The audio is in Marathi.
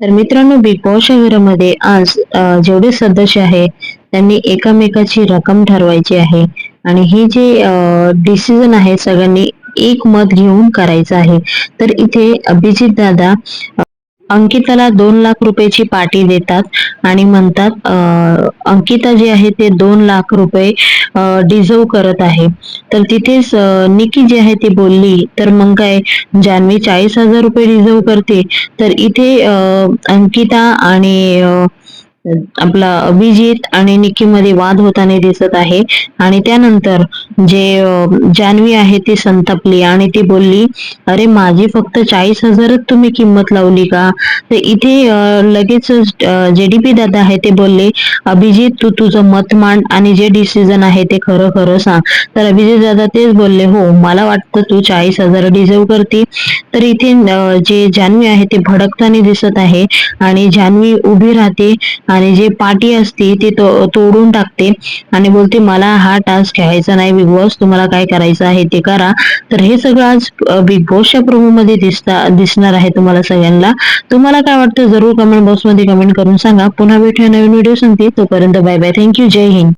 तर मित्रांनो बिग बॉस शहरामध्ये आज जेवढे सदस्य आहे त्यांनी एकामेकाची रक्कम ठरवायची आहे. आणि हे जे डिसिजन आहे सगळ्यांनी एक मत घेऊन करायचं आहे. तर इथे अभिजित दादा अंकिताला दोन लाख रुपयाची पार्टी देतात आणि म्हणतात अंकिता जे आहे ते दोन लाख रुपये डिझर्व करत आहे. तर तिथेच निकी जी आहे ती बोलली तर मग काय जान्हवी चाळीस हजार रुपये डिझर्व करते. तर इथे अंकिता आणि आपला अभिजित आणि निकीमध्ये वाद होताना दिसत आहे. आणि त्यानंतर जे जानवी जान्हवी आहे ती संतापली आणि ती बोलली अरे माझी फक्त चाळीस हजारच तुम्ही किंमत लावली का? तर इथे लगेच जे डी पी दादा आहे ते बोलले अभिजित तू तुझं मत मांड आणि जे डिसिजन आहे ते खरं खरं सांग. तर अभिजित दादा तेच बोलले हो मला वाटतं तू चाळीस हजार डिझर्व करते. तर इथे जे जान्हवी आहे ते भडकताना दिसत आहे आणि जान्हवी उभी राहते आणि जे पाटी असते ती तो- तोडून टाकते. आणि बोलते मला हा टास्क खेळायचा नाही बिग बॉस तुम्हाला काय करायचं आहे ते करा. तर हे सगळं आज बिग बॉसच्या प्रोमो मध्ये दिसता दिसणार आहे तुम्हाला सगळ्यांना. तुम्हाला काय वाटतं? जरूर कमेंट बॉक्समध्ये कमेंट करून सांगा. पुन्हा भेटूया नवीन व्हिडिओ सांगते तोपर्यंत बाय बाय थँक्यू जय हिंद